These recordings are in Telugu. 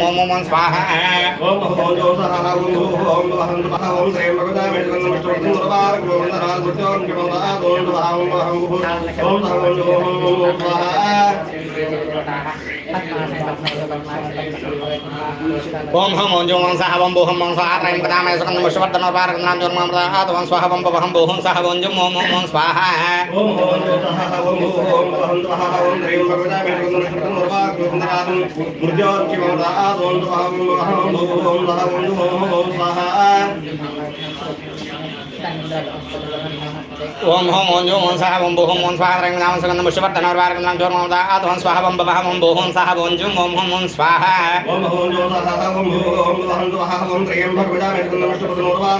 ఓం ఓం స్వాహ ఓం ఓం ఓం ఓం ఓం ఓం ఓం ఓం ఓం స్వాహ. ఓం హం ఓం జోం ఓం సహ ఓం బోహం ఓం స్వాహ త్రైం పదామే సుగంధం విష్ణువర్ధన పారగంధనం జోర్మం ప్రదాత్ ఓం స్వాహ ఓం బహం బోహం సహ ఓం జం ఓం ఓం ఓం స్వాహ ఓం ఓం జో సహ ఓం ఓం వహం వహ ఓం శ్రీం భగవతామే సుగంధం విష్ణువర్ధనం మురవార గోవిందరాజ మృత్యోం కిమోదా ఓం వహ ఓం వహం ఓం సహ ఓం జో ఓం ఓం స్వాహ ఓం హం ఓం జోం ఓం సహ ఓం బోహం ఓం స్వాహ త్రైం పదామే సుగంధం విష్ణువర్ధన పారగంధనం జోర్మం ప్రదాత్ ఓం స్వాహ ఓం బహం బోహం సహ ఓం జం ఓం ఓం ఓం స్వాహ ఓం ఓం జో సహ ఓం ఓం వహ ఓం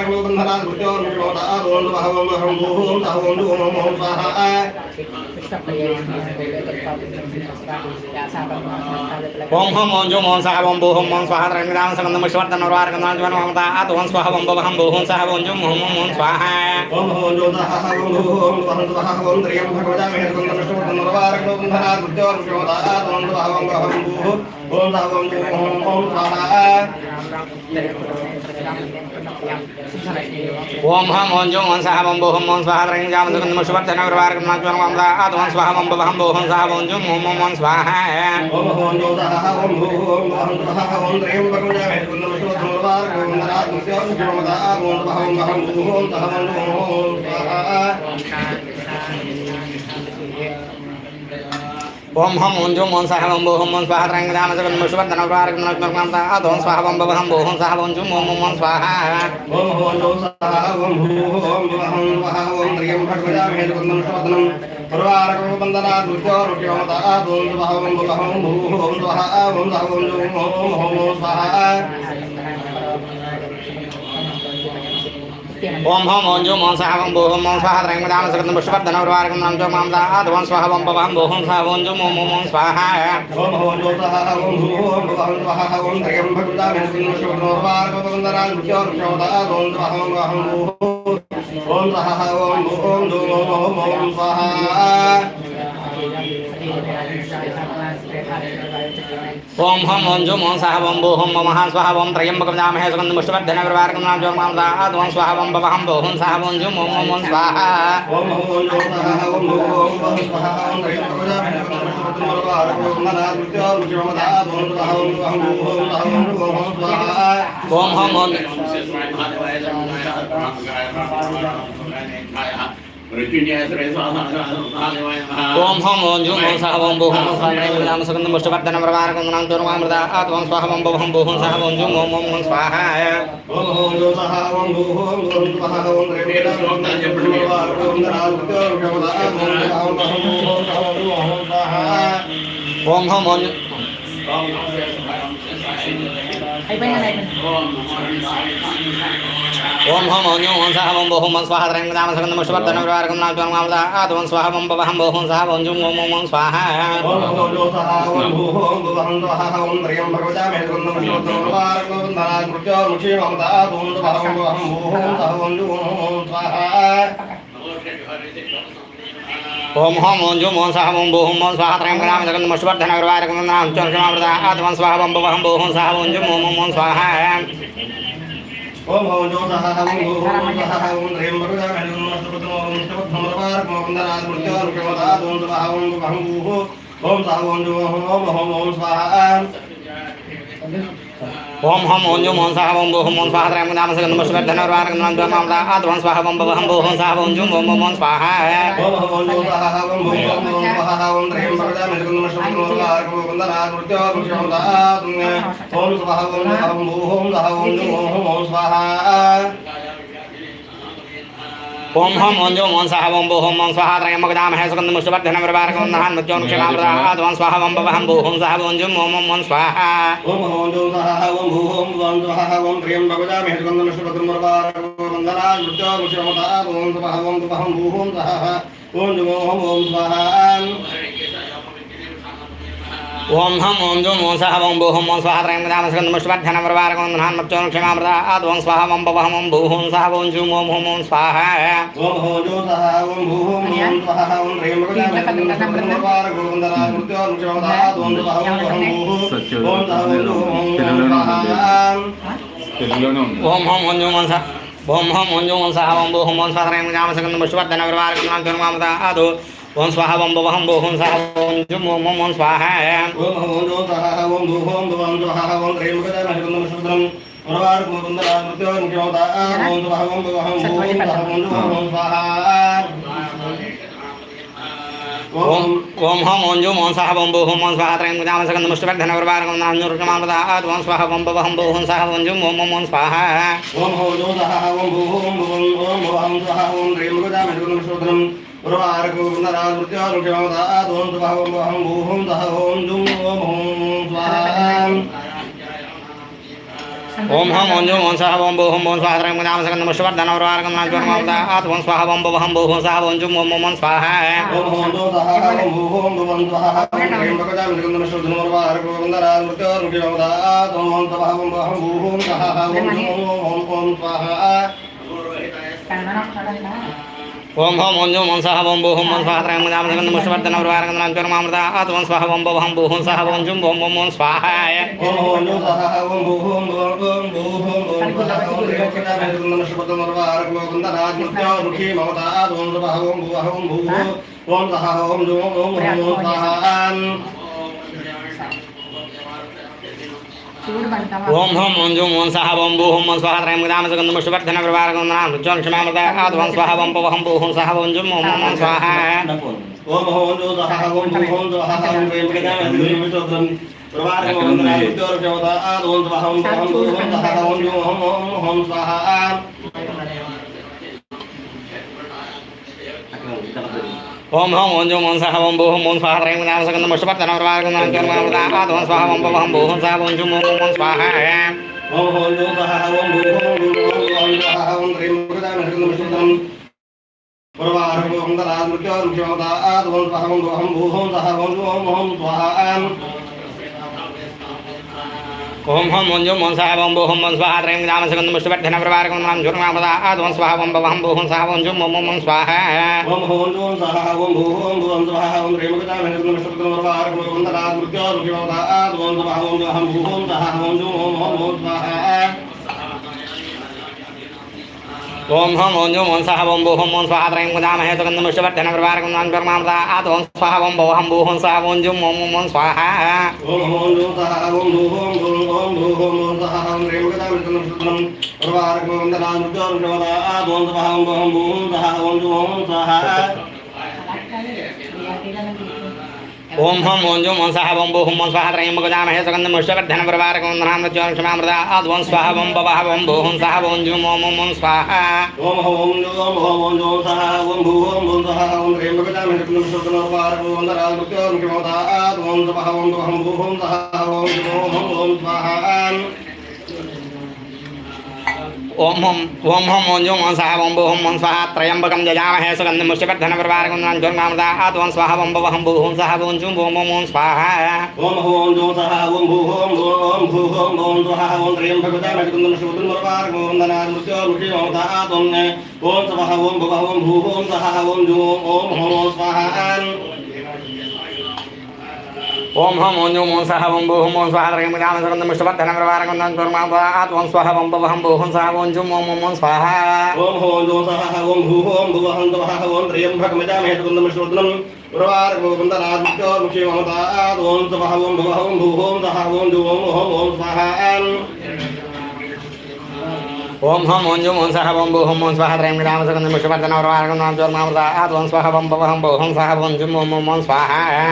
గోవిందరాజ మృత్యోం కిమోదా ఓం వహ ఓం వహం ఓం సహ ఓం జో ఓం ఓం స్వాహ ఓం హం ఓం జోం ఓం సహ ఓం ఓం స్వాహ త్రైం పదామే సుగంధం విష్ణువర్ధన పారగంధనం జోర్మం ప్రదాత్ ఓం స్వాహ ఓం బహం బోహం సహ ఓం జం ఓం ఓం ఓం స్వాహ ఓం ఓం జో సహ ఓం ఓం వహం వహ ఓం శ్రీం భగవతామే సుగంధం విష్ణువర్ధనం మురవార గోవిందరాజ మృత్యోం కిమోదా ఓం వహ ఓం వహం ఓం సహ ఓం జో ఓం హం ఓం జోం ఓం సహ ఓం బోహం ఓం స్వాహ రంగ జామ సుగంధం విష్ణువర్ధన పారగంధనం జోర్మం ఆద ఓం స్వాహ ఓం బహం బోహం సహ ఓం జోం ఓం ఓం ఓం స్వాహ ఓం ఓం జో సహ ఓం ఓం వహం వహ ఓం శ్రీం భగవతామే సుగంధం విష్ణువర్ధనం మురవార గోవిందరాజ మృత్యోం కిమోదా ఓం వహ ఓం వహం ఓం సహ ఓం జోం ఓం స్వాహ ఓం హం ఓం జోం ఓం సహ ఓం బోహం ఓం స్వాహ రంగదామ జగన్ సుగంధం విష్ణువర్ధన పారగంధనం జోర్మం ఓం స్వాహ ఓం భవహం బోహం సహ ఓం జం ఓం ఓం స్వాహ ఓం ఓం జో సహ ఓం భూహం భవహం స్వాహ ఓం శ్రీం భగవతామే సుగంధం విష్ణువర్ధనం మురవార గోవిందరాజ మృత్యోం కిమోదా ఓం స్వాహ ఓం భూహం ఓం స్వాహ ఓం సహ ఓం జో ఓం ఓం స్వాహ ఓం హం ఓం జోం ఓం సహ ఓం బోహం ఓం స్వాహ త్రైం పదామ సుగంధం విష్ణువర్ధన పారగంధనం జోర్మం ప్రదాత్ ఓం స్వాహ ఓం బహం బోహం సహ ఓం జం ఓం ఓం స్వాహ ఓం ఓం జో సహ ఓం ఓం వహం వహ ఓం మురవార గోవిందరాజ మృత్యోం కిమోదా ఓం వహ ఓం సహ ఓం ఓం జో ఓం ఓం స్వాహ ఓం హం ఓం జోం ఓం సహ ఓం బోహం ఓం మహా స్వాహ ఓం త్రయంబకం జామహే సుగంధం విష్ణువర్ధన పారగంధనం జోర్మం ప్రదాత్ ఓం స్వాహ ఓం బహం బోహం సహ ఓం జం ఓం ఓం ఓం స్వాహ ఓం ఓం జో సహ ఓం ఓం వహం వహ ఓం శ్రీం భగవతామే సుగంధం విష్ణువర్ధనం మురవార గోవిందరాజ మృత్యోం కిమోదా ఓం వహ ఓం వహం ఓం సహ ఓం జో ఓం స్వాహ ఓం హం ఓం ఓం హం ఓం జూం ఓం సహ ఓం బోహం ఓం స్వాహ త్రైం పదామ సుగంధం ఓం స్వాహ ఓం సహ ఓం జం ఓం ఓం ఓం స్వాహ ఓం ఓం ఓం ఓం ఓం ఓం ఓం ఓం ఓం హం ఓం ఓం సహ ఓం బోహం ఓం స్వాహ త్రైం పదామ సుగంధం విష్ణువర్ధన పారగంధనం జోర్మం ప్రదాత్ ఓం స్వాహ ఓం బహం బోహం సహ ఓం జం ఓం ఓం స్వాహ ఓం ఓం సహ ఓం ఓం వహం వహ ఓం శ్రీం భగవతామే సుగంధం విష్ణువర్ధనం మురవార గోవిందరాజ మృత్యోం క్షేమమదా ఓం వహ ఓం వహం ఓం సహ ఓం జో ఓం స్వాహ ఓం హం ఓం జూం ఓం సహ ఓం బోహం ఓం స్వాహ త్రైం పదామ సుగంధం విష్ణువర్ధన పారగంధనం జోర్మం ప్రదాత్ ఓం స్వాహ ఓం బహం బోహం సహ ఓం జం ఓం ఓం స్వాహ ఓం ఓం జో సహ ఓం ఓం సహ ఓం శ్రీం భగవతామే సుగంధం విష్ణువర్ధనం ఓం గోవిందరాజ మృత్యోం క్షేమమదా ఓం వహ ఓం వహం ఓం సహ ఓం జో ఓం ఓం ఓం స్వాహ ఓం హం ఓం జూం ఓం సహ ఓం బోహం ఓం స్వాహ త్రైం పదామ సుగంధం విష్ణువర్ధన పారగంధనం జోర్మం ప్రదాత్ ఓం స్వాహ ఓం బహం బోహం సహ ఓం జం ఓం ఓం ఓం స్వాహ ఓం ఓం జో సహ ఓం ఓం స్వాహ ఓం వహం ఓం సహ ఓం జో ఓం ఓం స్వాహ. ఓం హం ఓం జూం ఓం సహ ఓం బోహం ఓం స్వాహ త్రయం సుగంధం విష్ణువర్ధన పారగంధనం మృత్యోం క్షమామృతాత్ ఓం స్వాహ ఓం బహం బోహం సహ ఓం జం ఓం ఓం ఓం స్వాహ ఓం ఓం జో సహ ఓం ఓం ఓం సహ ఓం ప్రియం భగవతామి హరిగంధం విష్ణుపద్మర్వారవందనా మృత్యోముషమత ఓం సహ ఓం సహం సహ ఓం జో ఓం స్వాహ ఓం హం ఓం జూం ఓం సహ ఓం బోహం ఓం స్వాహ త్రయం పదామ సుగంధం విష్ణువర్ధన పారగంధనం మృత్యోం క్షమామృతాత్ ఓం స్వాహ ఓం బహం ఓం బోహం సహ ఓం జం ఓం ఓం ఓం స్వాహ ఓం ఓం జో సహ ఓం ఓం ఓం సహ ఓం ప్రియం ఓం సహ జో హం జూం హం జూం హం స్వాహం ఓం స్వాహ ఓం భవం భూ హం సహ ఓం జుం ఓం ఓం ఓం స్వాహ. ఓం ఓం ఓం సహ ఓం భూ ఓం భవం స్వహ ఓం త్రయం ప్రజాన హరికుందం శుద్రం ప్రవార్ కుముకుందర మృత్యో ముఖ్యమత ఓం స్వహ ఓం భవం భూ ఓం సహ ఓం జుం ఓం స్వాహ. ఓం ఓం హం ఓం జూం ఓం సహ ఓం భూ హం ఓం స్వాహ త్రయం రామసగంధ పుష్పవర్ధన ప్రవారకం దుర్మామత ఆదు ఓం స్వాహ ఓం భవం భూ హం సహ ఓం జుం ఓం ఓం ఓం స్వాహ. ఓం ఓం ఓం సహ ఓం భూ ఓం భవం ఓం భవం స్వహ ఓం త్రయం ప్రజాన హరికుందం శుద్రం ప్రవార్ కుముకుందర మృత్యో ముఖ్యమత ఓం స్వహ ఓం భవం భూ ఓం సహ ఓం జుం ఓం ఓం స్వాహ ఓం హం ఓం జూం ఓం సహ ఓం భూ హం ఓం స్వాహ త్రయం రామసగంధ పుష్పవర్ధన ప్రవారకం దుర్మామత ఆదు ఓం స్వాహ ఓం భవం భూ హం సహ ఓం జుం ఓం ఓం ఓం స్వాహ ఓం ఓం ఓం సహ ఓం భూ ఓం భవం స్వహ ఓం త్రయం ప్రజాన హరికుందం శుద్రం ప్రవార్ కుముకుందర మృత్యో ముఖ్యమత ఓం స్వహ ఓం భవం భూ ఓం సహ ఓం జుం ఓం ఓం స్వాహ ఓం హం ఓం జూం ఓం సహ ఓం భూ హం ఓం స్వాహ త్రయం రామసగంధ పుష్పవర్ధన ప్రవారకం దుర్మామత ఓం స్వాహ ఓం భవం భూ సహ ఓం జుం ఓం ఓం ఓం స్వాహ ఓం ఓం ఓం సహ ఓం భూ ఓం భవం ఓం హం ఓం జూం ఓం సహ ఓం భూ హం ఓం స్వాహ త్రయం రామసగంధ పుష్పవర్ధన ప్రవారకం మృత్యోం క్షమామత ఆదు ఓం స్వాహ ఓం భవం భూ హం సహ ఓం జుం ఓం ఓం స్వాహ. ఓం ఓం ఓం సహ ఓం భూ ఓం స్వాహ త్రయం శుద్రం ప్రవార్ కుముకుందర మృత్యో ముఖ్యమత ఓం స్వహ ఓం భవం భూ ఓం సహ ఓం జుం ఓం ఓం ఓం స్వాహ ఓం హోం ఓం జోం ఓం సహ ఓం భూహం ఓం స్వాహ త్రయం రామసగంధ పుష్పవర్ధన ప్రవారకం ఆదు ఓం స్వాహ ఓం భవం భూహం సహ ఓం జోం ఓం ఓం స్వాహ ఓం ఓం జోం సహ ఓం భూహం ఓం ఓం స్వాహ ఓం త్రయం ప్రజాన హరికుందం శుద్రం ప్రవార్ కుముకుందర మృత్యో ముఖ్యమత ఓం స్వహ ఓం భవం భూ ఓం సహ ఓం జోం ఓం ఓం స్వాహ ఓం హం ఓం జూం ఓం సహ ఓం భూ ఓం స్వాహ త్రయం రామసగంధ పుష్పవర్ధన ప్రవారకం ఆదు ఓం స్వాహ ఓం భవం భూ హం ఓం జుం ఓం ఓం స్వాహ. ఓం ఓం ఓం సహ ఓం భూ ఓం ఓం ఓం ఓం ఓం స్వాహ. ఓం హోం ఓం జోం ఓం సహ ఓం భూ హం ఓం స్వాహ త్రయం ముదామహే సుగంధం పుష్పవర్ధన ప్రవారకం ఆదు ఓం స్వాహ ఓం భవం భూ సహ ఓం జుం ఓం ఓం ఓం స్వాహ ఓం ఓం ఓం సహ ఓం భూ ఓం ఓం భూ ఓం ఓం సహ ఓం త్రయం ప్రజాన హరికుందం శుద్రం ప్రవార్ కుముకుందర మృత్యో ముఖ్యమత ఓం స్వహ ఓం భవం భూ ఓం సహ ఓం జుం ఓం ఓం స్వాహ ఓం హోం ఓం జోం ఓం సహ ఓం భూ హం ఓం స్వాహ త్రయం గజామహే సుగంధం పుష్పవర్ధన ప్రవారకం ఆదు ఓం స్వాహ ఓం భవః ఓం భూ హం సహ ఓం జుం ఓం ఓం ఓం స్వాహ ఓం ఓం ఓం హోం ఓం జోం సహ ఓం భూ ఓం సహ ఓం త్రయం గజామహే సుగంధం శుద్రం ప్రవార్ కుముకుందర మృత్యో ముఖ్యమత ఓం స్వహ ఓం భూ ఓం సహ ఓం జుం ఓం ఓం స్వాహ ఓం హోం ఓం హోం ఓం జూం ఓం సహ ఓం భూ హోం ఓం స్వాహ త్రయంబకం జయామహే సుగంధం ముష్యవర్ధన ప్రవారకం ఆదు ఓం స్వాహ ఓం భవః భూ హం సహ ఓం జూం ఓం ఓం ఓం స్వాహ ఓం హోం ఓం సహ ఓం భూ హోం ఓం భూ హోం ఓం స్వహ ఓం త్రయం భగవతా నకుందన శుద్ధం మరవార గోందన మృత్యో ముఖి ఓం తాతం ఓం స్వహ ఓం భవ ఓం భూ ఓం సహ ఓం జూం ఓం హోం స్వాహ ఓం హోం ఓం జూం ఓం సహ ఓం భూహం ఓం స్వాహ త్రయం సుగంధం పుష్పవర్ధన ప్రవారకం ఆదు ఓం స్వాహ ఓం భవః భూహం సహ ఓం జుం ఓం ఓం ఓం స్వాహ. ఓం హోం ఓం సహ ఓం భూహం ఓం భవ ఓం స్వహ ఓం త్రయం భగవతా నకుందన శుద్ధం మరవార గోందన మృత్యో ముఖి ఓం తాతం ఓం స్వహ ఓం భవ ఓం భూ ఓం సహ ఓం జూ ఓం ఓం స్వాహ. ఓం హోం ఓం జూం ఓం సహ ఓం భూ హం ఓం స్వాహ త్రయం సుగంధం పుష్పవర్ధన ప్రవారకం ఆద్ ఓం స్వాహ ఓం భవః భూ హం సహ ఓం జుం ఓం ఓం ఓం స్వాహ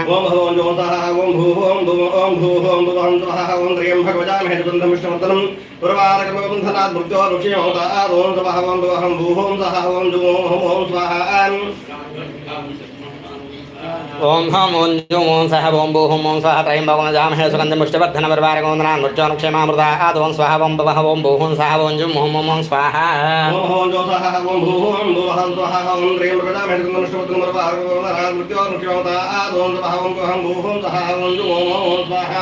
ఓం ఓం ఓం సహ ఓం భూ ఓం భూ ఓం భూ ఓం భూ ఓం స్వహ ఓం త్రయం భగవతా మహేతుకుందం విష్ణువర్ధనం పురవారకమబంధనాత్ మృత్యో రుక్షి ఓం ఓం స్వహ ఓం భూ ఓం భూ ఓం సహ ఓం జూ ఓం ఓం స్వాహ. ఓం హం ఓం జూం ఓం సహ ఓం భూ హం ఓం స్వాహ త్రయం భగవన్ జామహే సుగంధం పుష్పవర్ధన ప్రవారకం నృత్యోనుక్షేమామృత ఆదు ఓం స్వాహ ఓం భవః ఓం భూ హం సహ ఓం ఓం ఓం ఓం స్వాహ ఓం ఓం సహ ఓం భూ ఓం భూ ఓం త్రయం ఓం ఓం భూ ఓం ఓం ఓం ఓం స్వాహ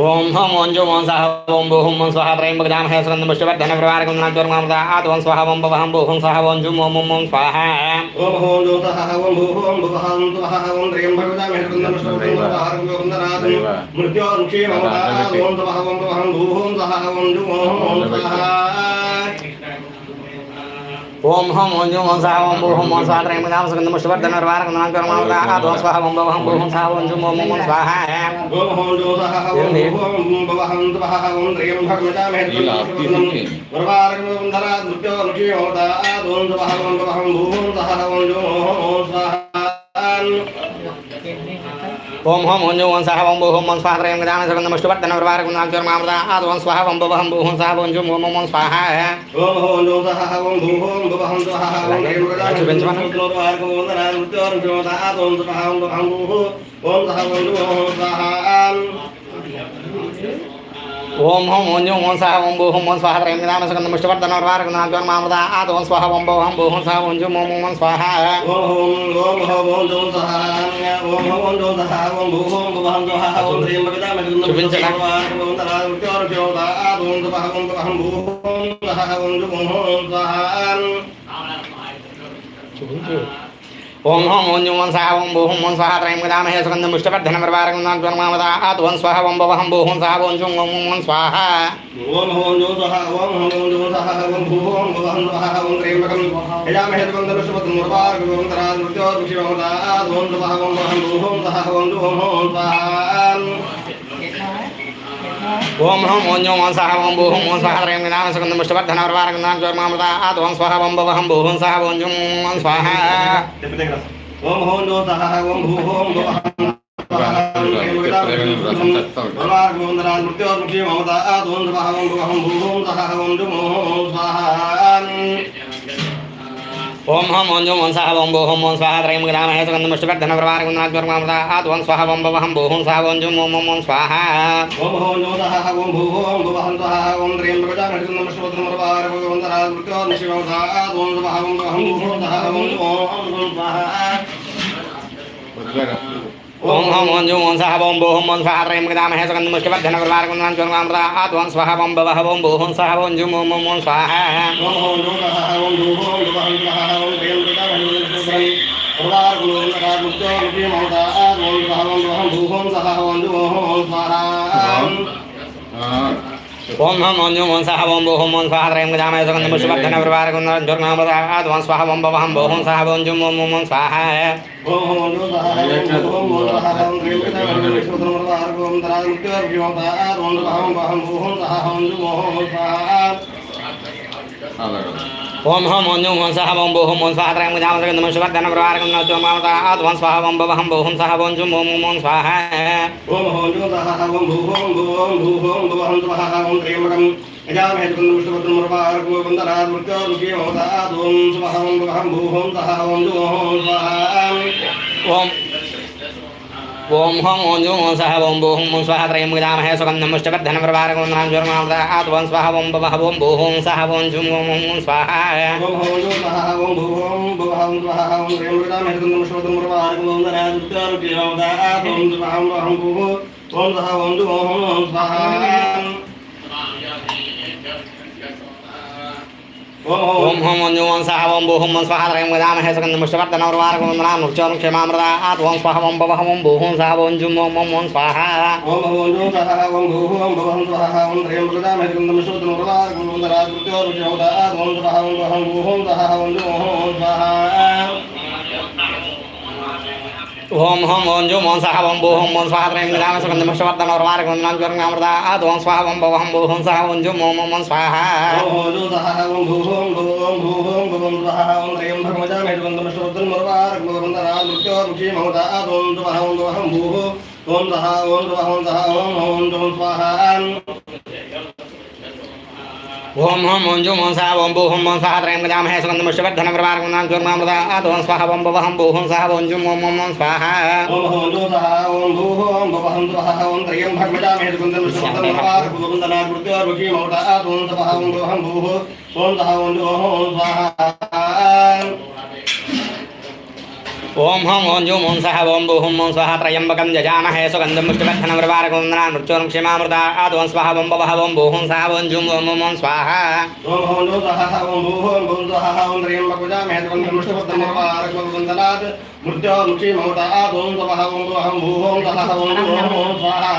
ఓం హం ఓం జో ఓం సహ ఓం భూ హం స్వాహ త్రయం భగదామ హే సుగంధ పుష్పవర్ధన ప్రవారకం నాద్వర్మామద ఆత్ ఓం స్వాహ ఓం భవ హం భూ హం సహ ఓం జుం ఓం ఓం ఓం స్వాహ ఓం హోం జో సహ ఓం భూ ఓం భువ హం స్వహ ఓం త్రయం భగవతామి హరికుందం శ్రవణం వరహారం గోవిందనాథం మృత్యోర్ముఖే మమతా ఓం స్వహ ఓం భువ హం భూ ఓం సహ ఓం జు ఓం ఓం స్వహ ఓం హం ఓం జో ఓం సహ ఓం భూ హం ఓం స్వాహ త్రయం భగదామ సుగంధ పుష్పవర్ధన ప్రవారకం నాద్వర్మామద ఆత్ ఓం స్వాహ ఓం భవ హం భూ హం సహ ఓం జుం ఓం ఓం ఓం స్వాహ ఓం హోం జో సహ ఓం భూ ఓం భువ హం స్వహ ఓం త్రయం భగవతామి హరికుందం శ్రవణం వరహారం గోవిందనాథం మృత్యోర్ముఖే మమతా ఓం స్వహ ఓం భువ హం భూ ఓం ఓం ఓం ఓం ఓం హం ఓం ఓం సహ ఓం భూ హం ఓం స్వాహ త్రయం భగదామ సుగంధ పుష్పవర్ధన ప్రవారకం నాద్వర్మామద ఆత్ ఓం స్వాహ ఓం భవ హం భూ హం సహ ఓం జుం ఓం ఓం ఓం స్వాహ ఓం హోం జో సహ ఓం భూ ఓం భువ హం స్వహ ఓం త్రయం భగవతామి హరికుందం శ్రవణం మృత్యోర్ముఖే మమతా ఓం స్వహ ఓం భువ హం భూ ఓం సహ ఓం జు ఓం స్వహ ఓం హం ఓం జం ఓం సహ ఓం భూ హం ఓం స్వాహ త్రయం విధాన సుగంధ ముష్టివర్ధన వారకం నాద్వర్మామద ఆత్ ఓం స్వాహ ఓం భవ హం భూ హం సహ ఓం జుం ఓం స్వాహ ఓం ఓం ఓం ఓం ఓం జో సహ ఓం ఓం జో సహ ఓం భూ ఓం భువ హం స్వహ ఓం త్రయం శ్రవణం మృత్యోర్ముఖే మమతా ఓం ఓం భువ హం భూ ఓం సహ ఓం జు ఓం ఓం స్వహ ఓం హోం ఓం జుం వంశ ఓం భూహం ఓం స్వాహ త్రయం విధాన సుగంధం సుగంధ ముష్టివర్ధన వారకం నాద్వర్మామద ఆత్ ఓం స్వాహ ఓం భవహం భూహం సహ ఓం జుం ఓం ఓం స్వాహ ఓం హోం జో సహ ఓం హోం జో సహ ఓం భూహం ఓం భువ హం ఓం త్రయం భగం యజామహే సుగంధ పుష్పం ముర్వార్ గోవిందరా ఆత్ ఓం స్వాహ ఓం భవహం భూహం సహ ఓం జుం ఓం ఓం స్వహ ఓం హం ఓం జం ఓం సహ ఓం భూహం ఓం స్వాహ త్రయం విధాన సుగంధం ముష్టివర్ధన వారకం నాద్వర్మామద ఆత్ ఓం స్వాహ ఓం భవహం భూహం భూ హం సహ ఓం జుం ఓం ఓం స్వాహ ఓం ఓం జో సహ ఓం భూ ఓం భువ ఓం స్వహ ఓం భువ సహ ఓం జు ఓం స్వహ ఓం హం ఓం జం ఓం సహ ఓం భూ హం ఓం స్వాహ త్రయం విధాన హే సుగంధ ముష్టివర్ధన వారకం నాద్వర్మామద ఆత్ ఓం స్వాహ ఓం భవ హం భూ హం సహ ఓం జుం ఓం ఓం ఓం స్వాహ. ఓం ఓం జో సహ ఓం భూ ఓం భువ హం స్వహ ఓం త్రయం శ్రవణం మరవార భగవంతరా మృత్యోర్ముఖే మమతా ఓం స్వహ ఓం భువ హం భూ ఓం సహ ఓం జు ఓం ఓం స్వహ. ఓం హం ఓం జం ఓం సహ ఓం భూ హం ఓం స్వాహ త్రయం విధాన హే సుగంధ ముష్టివర్ధన వారకం నాద్వర్మామద ఆత్ ఓం స్వాహ ఓం భవ హం భూ హం సహ ఓం జుం ఓం ఓం ఓం స్వాహ ఓం ఓం ఓం ఓం హం స్వహ ఓం ఓం ఓం ఓం ఓం జు ఓం ఓం ఓం ఓం సహ ఓం భూ హం ఓం స్వాహ త్రయం హే సుగంధ ముష్టివర్ధన వారకం నాద్వర్మామద ఆత్ ఓం స్వాహ ఓం భవ హం భూ హం సహ ఓం జుం ఓం ఓం ఓం స్వాహ ఓం ఓం మమతా హం ఓం జు హం సహ ఓం భూ హం ఓం స్వాహ త్రయం విధాన సుగంధ ముష్టివర్ధన వారకం నాద్వర్మామద ఆత్ ఓం స్వాహ ఓం భవ హం భూ హం సహ ఓం జుం ఓం ఓం స్వాహ ఓం ఓం జో సహ ఓం భూ ఓం భూ ఓం భూ ఓం భువ హం స్వహ ఓం త్రయంబకం యజామహే సుగంధం విష్ణుపత్రం మరవార గోవిందరా మృత్యోర్ముఖే మమతా ఓం స్వహ ఓం భువ హం భూ ఓం సహ ఓం జు ఓం స్వహ ఓం ఓం హం ఓం జం ఓం సహ ఓం భూ హం ఓం స్వాహ త్రయం విధామహే సుగంధం ముష్టివర్ధన వారకం నాద్వర్మామద ఆత్ ఓం స్వాహ ఓం భవ ఓం భూ హం సహ ఓం జుం ఓం ఓం ఓం స్వాహ ఓం ఓం జో సహ ఓం భూ ఓం హం స్వహ ఓం త్రయంబకం యజామహే సుగంధం విష్ణుపత్రం మరవార గోవిందరా మృత్యోర్ముఖే మమతా ఓం స్వహ ఓం హం భూ ఓం సహ ఓం జు ఓం స్వహ ఓం ఓం ఓం హోం ఓం జం ఓం సహ ఓం భూహం వం ఓం స్వాహ త్రయం విధామహే సుగంధం ముష్టివర్ధన వారకం నామృత్యోం క్షేమామృత ఆత్ ఓం స్వాహ ఓం భవహ ఓం భూహం సహ ఓం జుం ఓం ఓం ఓం స్వాహ ఓం ఓం జో సహ ఓం భూహం ఓం భవహం స్వాహ ఓం త్రయం భగవతామి హరికుందం విష్ణుపత్రం వందనా గోవిందరా క్షేమామృత ఆత్ ఓం స్వహ ఓం భువ హం భూ ఓం జుం ఓం ఓం స్వాహ ఓం హోం ఓం జం ఓం సహ ఓం భూ హోం ఓం స్వాహ త్రయం విధామ సుగంధం ముష్టివర్ధన వారకం నామృత ఆత్ ఓం స్వాహ ఓం భవ ఓం భూ హం సహ ఓం జుం ఓం ఓం ఓం స్వాహ ఓం ఓం జో సహ ఓం భూ ఓం భూ ఓం భూ ఓం భువ ఓం స్వహ ఓం త్రయం భగవతామి హరికుందం విష్ణుపత్రం మరవార గోవిందరా మృత్యోర్ముఖే మమతా ఓం స్వహ ఓం భువ హం భూ ఓం సహ ఓం స్వహ ఓం సహ ఓం ఓం జం స్వహ ఓం హోం ఓం జం ఓం సహ ఓం భూ హోం ఓం స్వాహ త్రయం గజామహే సుగంధం ముష్టివర్ధన వారకం నామృత ఆత్ ఓం స్వాహ ఓం భవహం భూ హోం సహ ఓం జుం ఓం ఓం ఓం స్వాహ ఓం హోం జో సహ ఓం భూ హోం భవహం హం ఓం త్రయం భగవతామి హరికుందం విష్ణుపత్రం మరవార గోవిందరా మృత్యోర్ముఖే మమతా ఓం స్వహ ఓం భువ భూ ఓం సహ ఓం జు ఓం స్వాహ ఓం హం ఓం జూం ఓం సహ ఓం భూ హుం ఓం స్వహ త్రయంబకం జజామహే సుగంధం పుష్టివర్ధనం ప్రవారకుందనాన్ మృత్యోం క్షేమామృత ఆదు ఓం స్వహ ఓం భవః ఓం భూ హుం సహ ఓం జూం ఓం ఓం ఓం స్వాహ ఓం హోం జో సహ ఓం భూ ఓం భూ సహ ఓం త్రయంబకుజామహే సుగంధం ఆదోం సవహ ఓం భవహం భూ ఓం సహ ఓం ఓం ఓం స్వాహా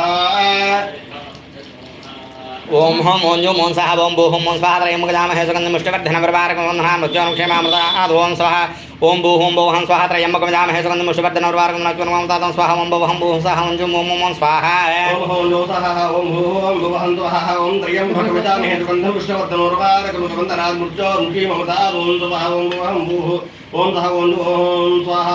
ఓం హం ఓం జూం ఓం సహ ఓం భూ హుం ఓం స్వహ త్రయంబకజామహే సుగంధం పుష్టివర్ధనం ప్రవారకుందనాన్ మృత్యోం క్షేమామృత ఆదు ఓం స్వహ ఓం భూ హుం భూ హం స్వహ త్రయంబకజామహే సుగంధం పుష్టివర్ధనం తాతం స్వాహ ఓం భవః భూ సహ ఓం జుం ఓం ఓం ఓం స్వాహ ఓం హోం జో సహ ఓం భూ ఓం భవహం స్వాహ ఓం త్రయంబకుజామహే సుగంధం పుష్టివర్ధనం మృత్యోర్ముఖి మమత ఆదోం సవహ ఓం భవహం భూ ఓం సహ ఓం ఓం స్వాహ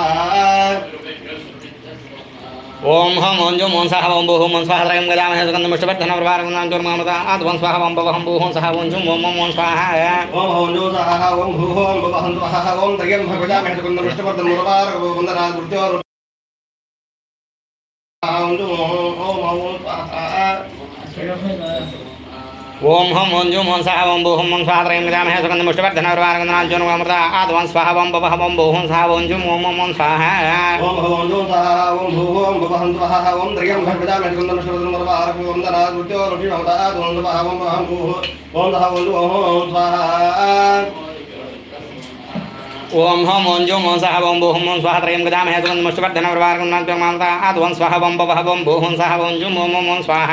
ఓం హం ఓం జూం ఓం సహ ఓం భూ హుం ఓం స్వహ త్రయం గజామహే సుగంధం పుష్టివర్ధనం ప్రవారకుందనాన్ దుర్మామృత ఆదు ఓం స్వహ ఓం భవః భూ హుం సహ ఓం జూం ఓం ఓం ఓం స్వాహ ఓం హోం జో సహ ఓం భూ ఓం భవహం స్వహ ఓం త్రయంబకుజామహే సుగంధం పుష్టివర్ధనం మృత్యోర్ముఖి ఓం ఓం హం ఓం జూం ఓం సహ ఓం భూ హుం ఓం స్వహ త్రయం గజామహే సుగంధం పుష్టివర్ధనం ప్రవారకుందనాన్ దుర్మామృత ఆదు ఓం స్వహ ఓం భవః ఓం భూ హుం సహ ఓం జూం ఓం ఓం ఓం స్వాహ ఓం భగవం జో సహ ఓం భూ ఓం భవహం స్వహ ఓం త్రియం భగవదామి కుందం శ్రవదం మరవారకు ఓం దరా మృత్యో రుచి మమత ఓం స్వహ ఓం భవహం భూ ఓం సహ ఓం ఓం ఓం స్వాహ ఓం హోం ఓం జూం ఓం సహ ఓం భూహం ఓం స్వాహ త్రయం గదామహ సుగంధం పుష్టివర్ధనం ప్రవారకుందనాన్ దుర్మామృత ఆదు ఓం స్వాహ ఓం భవః ఓం భూహం సహ ఓం జుం ఓం ఓం ఓం స్వాహ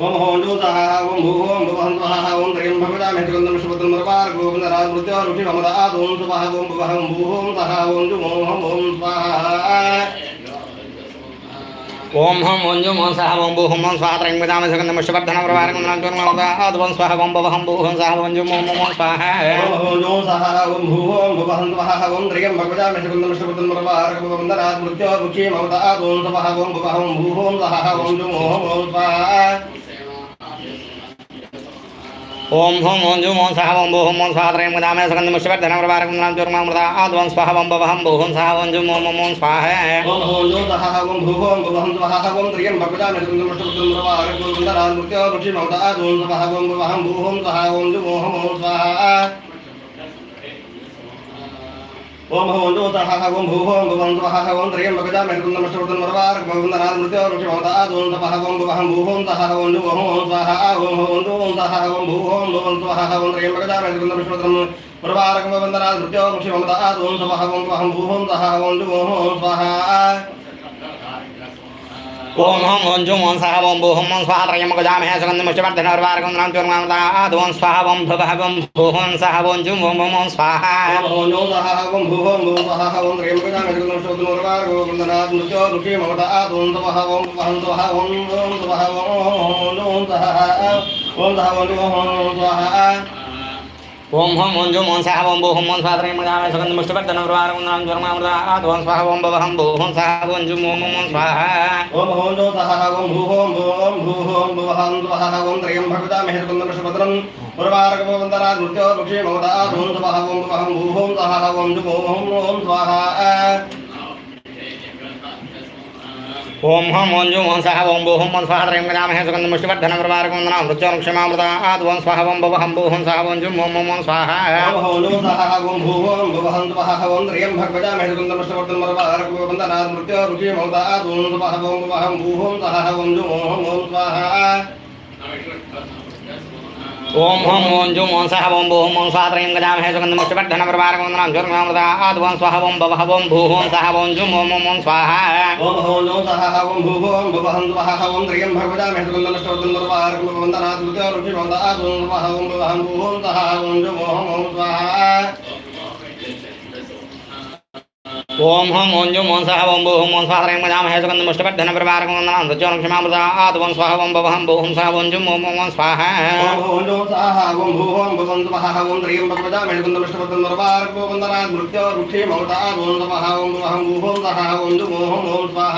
ఓం హోం జో సహ ఓం భూ ఓం భవహం స్వహ ఓం త్రయం భగదామహ కుందం శ్రవదం మరవారకు ఓం దరా మృత్యో రుచి మమత ఓం స్వహ ఓం భవహం భూ ఓం సహ ఓం ఓం ఓం స్వాహ ఓం హం ఓం జూం సహ ఓం భూ హుం ఓం స్వహ త్రయం గజామహే సుగంధం పుష్టివర్ధనం ప్రవారకుందనాన్ దుర్మామృత ఆదు ఓం స్వహ ఓం భవః భూ హుం సహ ఓం మోం మోం స్వాహ ఓం సహ ఓం భూ ఓం భవహం స్వాహ ఓం త్రియం భగవదామి కుందం శ్రవదం మరవారకు ఓం దరా మృత్యో రుచి మమత ఓం స్వహ ఓం భవహం భూ ఓం సహ ఓం ఓం ఓం స్వాహ ఓం హం ఓం జూం ఓం సహ ఓం భూ హుం ఓం స్వహ త్రయం గజామహే సుగంధం పుష్టివర్ధనం ప్రవారకుందనాన్ దుర్మామృత ఆదు ఓం స్వహ ఓం భవః భూ హుం సహ ఓం జూం ఓం ఓం ఓం స్వాహ ఓం ఓం జో సహ ఓం భూ ఓం భవహం స్వహ ఓం త్రియం భగవదామి కుందం శ్రవదం మరవారకు ఓం దరా మృత్యో రుచి మమత ఓం స్వహ ఓం భవహం భూ ఓం సహ ఓం ఓం ఓం స్వాహ ఓం ఓం జో సహ ఓం భూ ఓం భవహం స్వహ ఓం త్రియం భగవదామి కుందం శ్రవదం ఓం దరా మృత్యో రుచి ఓం స్వహ ఓం భవహం భూ ఓం సహ ఓం ఓం ఓం స్వాహ ఓం ఓం ఓం సహ ఓం భూ ఓం త్రియం భగజా కుందం శ్రవదం మరవారకు మృత్యో ఓం స్వహ ఓం భవహం సహ ఓం ఓం ఓం స్వాహ ఓం హం ఓం జుం ఓం సహ ఓం భూ హుం ఓం స్వహ త్రయం గజామహే సుగంధం పుష్టివర్ధనం ప్రవారకుందనాన్ దుర్మామృత ఆదు ఓం స్వాహ ఓం భవః ఓం భూ హుం సహ ఓం జూం ఓం ఓం ఓం స్వాహ ఓం ఓం సహ ఓం భూ ఓం భూ సహ ఓం త్రియం గజామి కుందం శ్రవదం మరవారకు ఓం దరా మృత్యో ఓం స్వహ ఓం భవహం స్వహ ఓం ఓం స్వహ ఓం ఓం సహ ఓం సహ ఓం ఓం స్వాహ ఓం హోం ఓం జోం ఓం సహ ఓం భూ హుం ఓం స్వహ త్రయం గజామహే సుగంధం పుష్టివర్ధనం ప్రవారకుందనాన్ దుర్మామృత ఆదు ఓం స్వాహ ఓం భవహం భూ హుం సహ ఓం జుం ఓం ఓం స్వాహ. ఓం హోం నో సహ ఓం భూ ఓం భూ ఓం భూ ఓం భవహం స్వహ ఓం త్రయం భగవదామి కుందం శ్రవదం మరవారకు ఓం దరా మృత్యో రుచి మమత ఓం స్వహ ఓం భవహం భూ ఓం సహ ఓం ఓం ఓం స్వాహ. ఓం హం ఓం జూం ఓం సహ ఓం భూ హుం ఓం స్వహ త్రయం గజామహే సుగంధం పుష్టివర్ధనం ప్రవారకుందనాన్ మృత్యోం క్షమామృత ఆదు ఓం స్వహ ఓం భవః భూ హుం సహ ఓం జూం ఓం ఓం ఓం స్వాహ ఓం ఓం సహ ఓం భూ ఓం భవహం స్వహ ఓం త్రియం భగవదామి కుందం శ్రవదం మరవారకు ఓం దరా మృత్యో రుచి మమత ఓం స్వహ ఓం భవహం భూ ఓం సహ ఓం ఓం ఓం స్వాహ ఓం హోం ఓం జూం ఓం సహ ఓం భూ ఓం స్వహ గజామహే సుగంధం పుష్టివర్ధనం ప్రవారకుందనాన్ దుర్మామృత ఆదు ఓం స్వహ ఓం భవ ఓం భూ ఓం సహ ఓం జూం ఓం ఓం ఓం స్వాహ ఓం ఓం సహ ఓం భూ ఓం భవహం స్వహ ఓం త్రియం ఓం స్వహ ఓం భవహం భూ ఓం సహ ఓం ఓం ఓం స్వాహ ఓం హం ఓం జూం ఓం సహ ఓం భూ హుం ఓం స్వహ త్రయం గజామహే సుగంధం పుష్టివర్ధనం ప్రవారకుందనాన్ మృత్యోం క్షమామృత ఆదు ఓం స్వహ ఓం భవః భూ హుం సహ ఓం జూం ఓం ఓం ఓం స్వాహ ఓం ఓం నో సహ ఓం భూ ఓం భవహం స్వహ ఓం త్రియం భగవదామి కుందం శ్రవదం మరవారకు ఓం దరా మృత్యో రుచి మమత ఓం స్వహ ఓం భవహం భూ ఓం సహ ఓం ఓం ఓం స్వాహ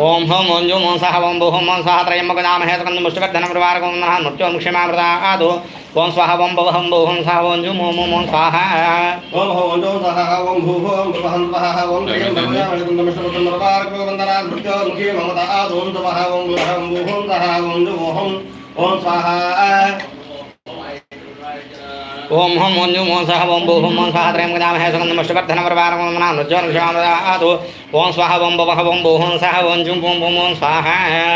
ఓం హం ఓం జూం ఓం సహ ఓం భూ హుం ఓం స్వహ త్రయం గజామహే సుగంధం పుష్టివర్ధనం ప్రవారకుందనాన్ మృత్యోం క్షమామృత ఆదు ఓం స్వహ ఓం భవః భూ హుం సహ ఓం జూం ఓం ఓం ఓం స్వాహ ఓం ఓం నో సహ ఓం భూ ఓం స్వహ ఓం ఓం ఓం స్వహ ఓం భూ ఓం సహ ఓం ఓం ఓం స్వాహ ఓం హోం ఓం జుం ఓం సహ ఓం భూ హోం ఓం స్వాహ త్రయం గజామహే సుగంధముష్టవర్ధన ప్రవారం ఓం నామ ఓం స్వాహ ఓం భవ ఓం భూ హోం సహ ఓం జుం ఓం భూం ఓం స్వాహ.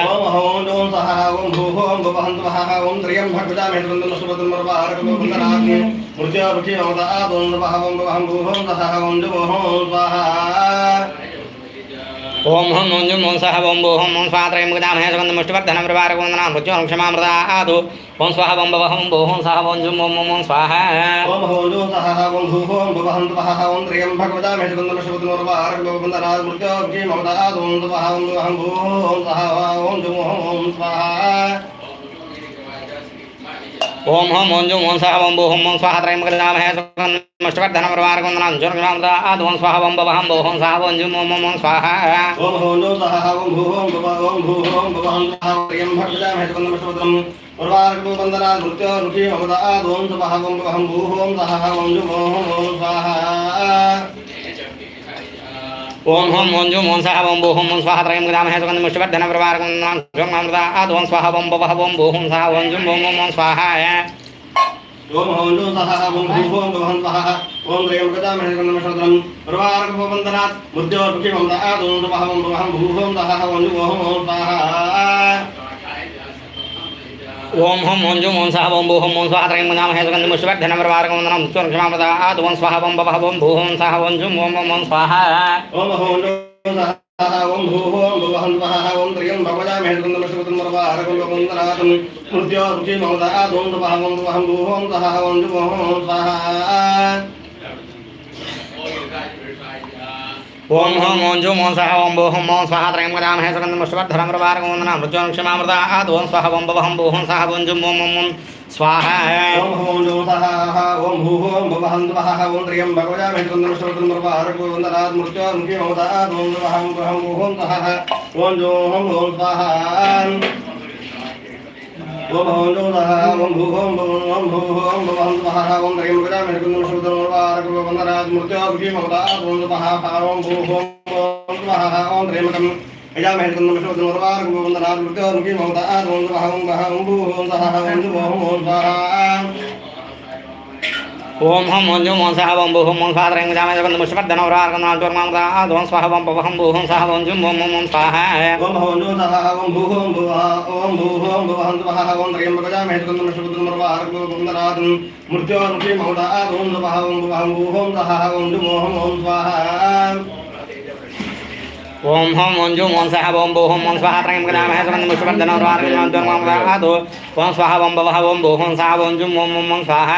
ఓం ఓం ఓం సహ ఓం భూ ఓం భవంతు వహ ఓం త్రియం భగవతామే ఓం ఓం భూ హోం సహ ఓం ఓం స్వాహ. ఓం హం ఓం జుం ఓం సహ ఓం భూ ఓం ఓం స్వాహ త్రయం గజామహే సుగంధముష్టవర్ధన ప్రవారం ఓం క్షమామృత ఆదు. ఓం స్వాహ ఓం భవ ఓం భూ హోం సహ ఓం జుం ఓం ఓం ఓం స్వాహ. ఓం ఓం ఓం సహ ఓం భూ హోం భవ హం వహ ఓం త్రియం భగవతామే సుగంధం సుభద్రం మరవారకం వందనాగ్ని మృత్యో రుచి మమత ఓం వహ ఓం భవం భూ హోం సహ ఓం జు ఓం స్వాహ. ఓం హోం ఓం జుం ఓం స్వాహ ఓం భూ ఓం ఓం స్వాహ త్రయం గజామహే సుగంధముష్టవర్ధన ప్రవారం ఓం నామ ఓం స్వాహ ఓం భవ ఓం భూ ఓం సహ ఓం జుం ఓం ఓం స్వాహ ఓం హోం ఓం సహ ఓం భూ ఓం భవ ఓం భూ ఓం భవం హం త్రియం భగవతామే సుగంధం సుభద్రం మరవారకం వందనా మృత్యో రుచి మమత ఓం స్వాహ ఓం భవం భూ ఓం సహ ఓం జు ఓం ఓం స్వాహ ఓం హోం ఓం జూం ఓం సహ ఓం భూ ఓం ఓం స్వాహ త్రయం గదామహే సుగంధముష్టవర్ధన ప్రవారం ప్రవారకం అమృత ఆద్ ఓం స్వాహ ఓం భవ ఓం భూ ఓం సహ ఓం జూం ఓం ఓం ఓం స్వాహ ఓం హోం జూం సహ ఓం భూ ఓం భవం సహ ఓం త్రయం గదామహే సుగంధం సుభద్రం మరవారకం వందనా మృత్యో రుచి మమత ఓం వహ ఓం భవం భూ ఓం సహ ఓం జు ఓం ఓం స్వాహ ఓం హం ఓం జుం ఓం సహ ఓం భూ ఓం ఓం స్వాహ త్రయం గజామహే సుగంధముష్టవర్ధన వందనం ఓం నామ ఆదు ఓం స్వాహ ఓం భవ ఓం భూ ఓం సహ ఓం జుం ఓం ఓం ఓం స్వాహ ఓం ఓం సహ ఓం భూ ఓం భవం ఓం వందనాతం మృత్యో రుచి మమత ఓం ఓం భవం భూ ఓం సహ ఓం ఓం ఓం స్వాహ ఓం హోం ఓం జూం ఓం సహ ఓం భూ ఓం ఓం స్వాహ త్రయం గజామహే సుగంధముష్టవర్ధన ప్రవారం ఓం నామ నృత్యోనుషామదాతు ఓం స్వాహ ఓం భవ ఓం భూ ఓం సహ ఓం జుం ఓం ఓం ఓం స్వాహ ఓం ఓం జో సహ ఓం భూ ఓం భవంతు వహ ఓం త్రియం భగవతామే సుగంధం సుభద్రం మరవారకం వందనాత్ మృత్యో రుచి మమత ఓం వహ ఓం భూ ఓం సహ ఓం జో ఓం ఓం స్వాహ ఓం ఓం జో సహ ఓం భూ ఓం భవం ఓం భూ ఓం భవంతు వహ ఓం త్రియం భగవతామే సుగంధం సుభద్రం మరవారకం వందనాత్ మృత్యో రుచి మమత ఓం వహ ఓం భూ ఓం ఓం వహ ఓం త్రియం యజామహే సుగంధం సుభద్రం మరవారకం వందనాత్ మృత్యో ఓం వహ ఓం వహ ఓం భూ ఓం సహ ఓం ఓం ఓం స్వాహ ఓం హం ఓం జుం ఓం సహ ఓం భూ ఓం ఓం స్వాహ త్రయం గజామహే సుగంధముష్టవర్ధన ప్రవారం ఓం నామ నృత్యోనుషామదాతు ఓం స్వాహ ఓం భవ ఓం భూ ఓం సహ ఓం జుం ఓం ఓం స్వాహ ఓం ఓం నో సహ ఓం భూ ఓం భువ ఓం భూ ఓం భవంతు వహ ఓం త్రయం భగజామహే సుగంధం సుభద్రం మరవారకం వందనాత్ మృత్యో రుచి మమత ఓం సహ ఓం జు ఓం ఓం స్వాహ ఓం హం ఓం జుం ఓం సహ ఓం భూ ఓం ఓం స్వాహ త్రయం గజామహే సుగంధముష్టవర్ధన ప్రవారం ఓం స్వాహ ఓం భవ ఓం భూ ఓం సహ ఓం జుం ఓం ఓం స్వాహ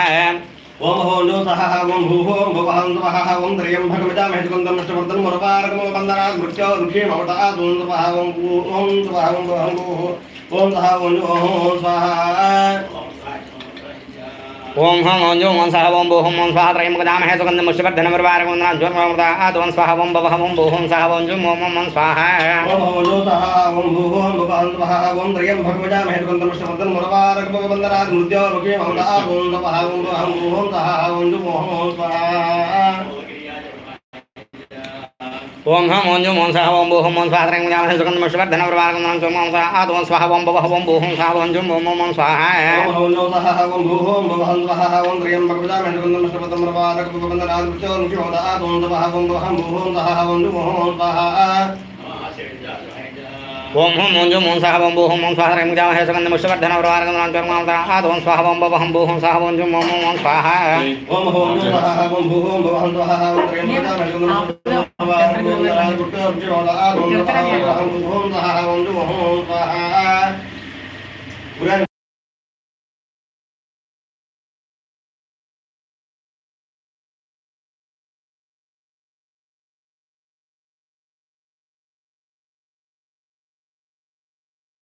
ఓం ఓం నో సహ ఓం భూ ఓం భవంతు వహ ఓం త్రయం భగజామహే సుగంధం సుభద్రం మరవారకం వందనాత్ మృత్యో రుచి మమత ఓం వహ ఓం భూ ఓం వహ ఓం వహ భూ ఓం సహ ఓం జు ఓం ఓం స్వాహ. ఓం హం ఓం జుం ఓం సహ ఓం భూహం ఓం స్వాహ త్రయం గజామహే సుగంధముష్టవర్ధన ప్రవారం ఓం నామ నృత్యోనుషామదాతు ఓం స్వాహ ఓం భవ ఓం భూహం సహ ఓం జుం ఓం ఓం ఓం స్వాహ ఓం భూహం నో సహ ఓం త్రయం భగజామహే సుగంధం ముష్యవర్ధన మరవారకం వందనాత్ మృత్యో ఓం వహ ఓం వహ సహ ఓం జు ఓం ఓం స్వాహ ఓం హం ఓం జుం ఓం సహ ఓం భూహం ఓం ఓం స్వాహ త్రయం గజామహే సుగంధముష్టవర్ధన ప్రవారం ఓం సహ నృత్యోనుషామదాతు ఓం స్వాహ ఓం భవ ఓం భూహం సహ ఓం జుం ఓం ఓం ఓం స్వాహ ఓం ఓం నో సహ ఓం భూహం ఓం భవంతు ఓం త్రయం భగవదా సుగంధం సుభద్రం మరవారకం వందనాత్ మృత్యో రుచి ఓం సహ ఓం భూహం భూ సహ ఓం జు ఓం ఓం స్వాహ ఓం హోం ఓం జోం ఓం సహ ఓం భూ ఓం ఓం స్వాహ త్రయం సుగంధ సుగంధముష్టవర్ధన ప్రవారం ఓం చర్మ నృత్యోనుషామదాతు ఓం స్వాహ ఓం భవ ఓం భూ ఓం సహ ఓం జుం ఓం ఓం స్వాహ ఓం ఓం నో ఓం భూ ఓం ఓం ఓం ఓం భూ ఓం ఓం ఓం స్వాహ